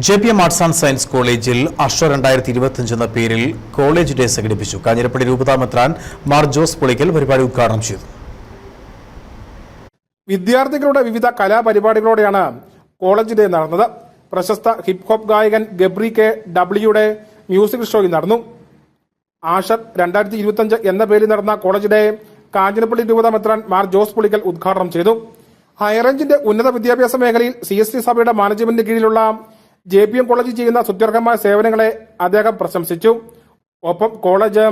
J P M arts and science കോളേജിൽ അർഷ രണ്ടായിരത്തി ഇരുപത്തിയഞ്ച് എന്ന പേരിൽ കോളേജ് ഡേ സംഘടിപ്പിച്ചു. കാഞ്ഞിരപ്പള്ളി രൂപതാമെത്രാൻ മാർ ജോസ് പൊളിക്കൽ പരിപാടി ഉദ്ഘാടനം ചെയ്തു. വിദ്യാർത്ഥികളുടെ വിവിധ കലാപരിപാടികളോടെയാണ് കോളേജ് ഡേ നടന്നത്. പ്രശസ്ത ഹിപ് ഹോപ്പ് ഗായകൻ ഗബ്രി കെ ഡബ്ല്യുയുടെ മ്യൂസിക് ഷോയിൽ നടന്നു. ആഷർ രണ്ടായിരത്തി ഇരുപത്തിയഞ്ച് എന്ന പേരിൽ നടന്ന കോളേജ് ഡേ കാഞ്ഞിരപ്പള്ളി രൂപതാമെത്രാൻ മാർ ജോസ് പുളിക്കൽ ഉദ്ഘാടനം ചെയ്തു. ഹൈറേഞ്ചിന്റെ ഉന്നത വിദ്യാഭ്യാസ മേഖലയിൽ സി എസ് ടി സഭയുടെ മാനേജ്മെന്റിന് കീഴിലുള്ള ജെ പി എം കോളേജ് ചെയ്യുന്ന സുത്യർഹമായ സേവനങ്ങളെ അദ്ദേഹം പ്രശംസിച്ചു. ഒപ്പം കോളേജ്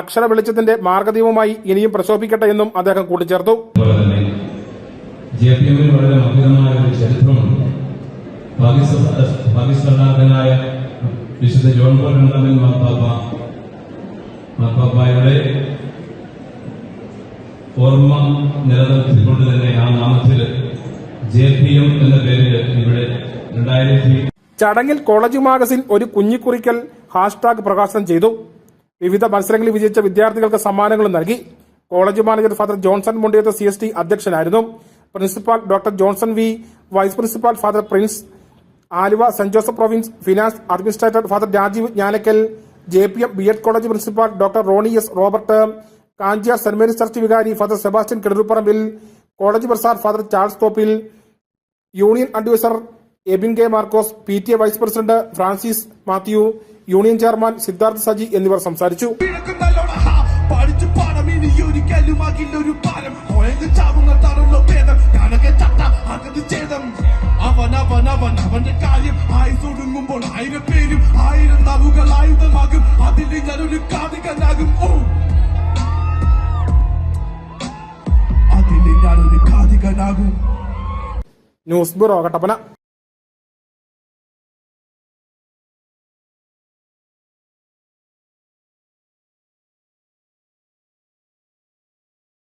അക്ഷര വെളിച്ചത്തിന്റെ മാർഗദീപമായി ഇനിയും പ്രശോഭിക്കട്ടെ എന്നും അദ്ദേഹം കൂട്ടിച്ചേർത്തു. വിശുദ്ധ ജോൺ പോൾ രണ്ടാമൻ മാർപ്പാപ്പ. മാർപ്പാപ്പായുടെ ഓർമ്മ നിലനിർത്തിക്കൊണ്ട് തന്നെ ആ നാമത്തിൽ ജെ പി എം എന്ന പേരിൽ ഇവിടെ രണ്ടായിരത്തി ചടങ്ങിൽ കോളേജ് മാഗസിൻ ഒരു കുഞ്ഞിക്കുറിക്കൽ ഹാഷ്ടാഗ് പ്രകാശനം ചെയ്തു. വിവിധ മത്സരങ്ങളിൽ വിജയിച്ച വിദ്യാർത്ഥികൾക്ക് സമ്മാനങ്ങളും നൽകി. College manager father Johnson Mundiyath C S T അധ്യക്ഷനായിരുന്നു. Principal doctor Johnson V vice principal father Prince Aluva Saint Joseph province finance administrator father Rajeev Jnanakkal J P M B Ed college principal doctor Roni S Robert Kanchiyar Saint Mary's church വികാരി father Sebastian Kidaruparambil college Prasad father Charles Thoppil union advisor Abin K Markose P T A vice president Francis Mathew union chairman Siddharth Saji എന്നിവർ സംസാരിച്ചു. കാര്യം ആയുസൊടുങ്ങുമ്പോൾ ആയിരം പേരും ആയിരം നാവുകൾ ആയുധമാകും. ഞാനൊരു കാതികനാകും. ഓ. ഞാനൊരു കാതികനാകും. News bureau Kattappana.